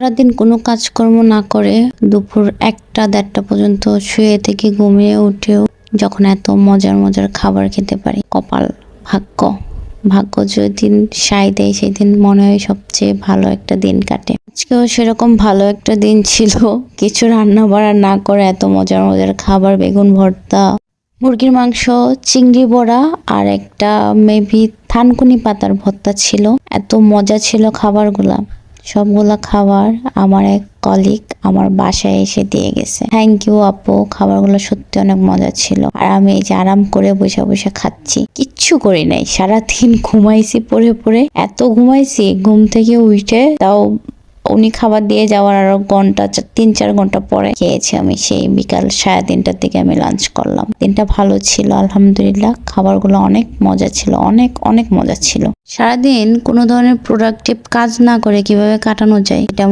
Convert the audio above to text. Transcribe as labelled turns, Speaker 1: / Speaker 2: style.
Speaker 1: সারাদিন কোনো কাজকর্ম না করে দুপুর একটা দেড়টা পর্যন্ত শুয়ে থেকে ঘুমিয়ে উঠেও যখন এত মজার মজার খাবার খেতে পারি, কপাল ভাগ্য। ভাগ্য যেদিন সাই দেয় সেদিন মনে হয় সবচেয়ে ভালো একটা দিন কাটে। আজকেও সেরকম ভালো একটা দিন ছিল, কিছু রান্না বাড়া না করে এত মজার মজার খাবার, বেগুন ভর্তা, মুরগির মাংস, চিংড়ি বড়া আর একটা মেবি থানকুনি পাতার ভর্তা ছিল। এত মজা ছিল খাবারগুলা। সবগুলা খাবার আমার এক কলিগ আমার বাসায় এসে দিয়ে গেছে। থ্যাংক ইউ আপু, খাবারগুলো সত্যি অনেক মজা ছিল। আর আমি এই যে আরাম করে বসে বসে খাচ্ছি। কিচ্ছু করি নাই, সারাদিন ঘুমাইছি, পড়ে পড়ে। এত ঘুমাইছি, ঘুম থেকে উঠে তাও উনি খাবার দিয়ে যাওয়ার আরও ঘণ্টা তিন চার ঘণ্টা পরে খেয়েছি আমি সেই বিকাল সাড়ে তিনটার দিকে আমি লাঞ্চ করলাম। দিনটা ভালো ছিল, আলহামদুলিল্লাহ। খাবারগুলো অনেক মজা ছিল, অনেক অনেক মজা ছিল। সারাদিন কোনো ধরনের প্রোডাক্টিভ কাজ না করে কীভাবে কাটানো যায় এটা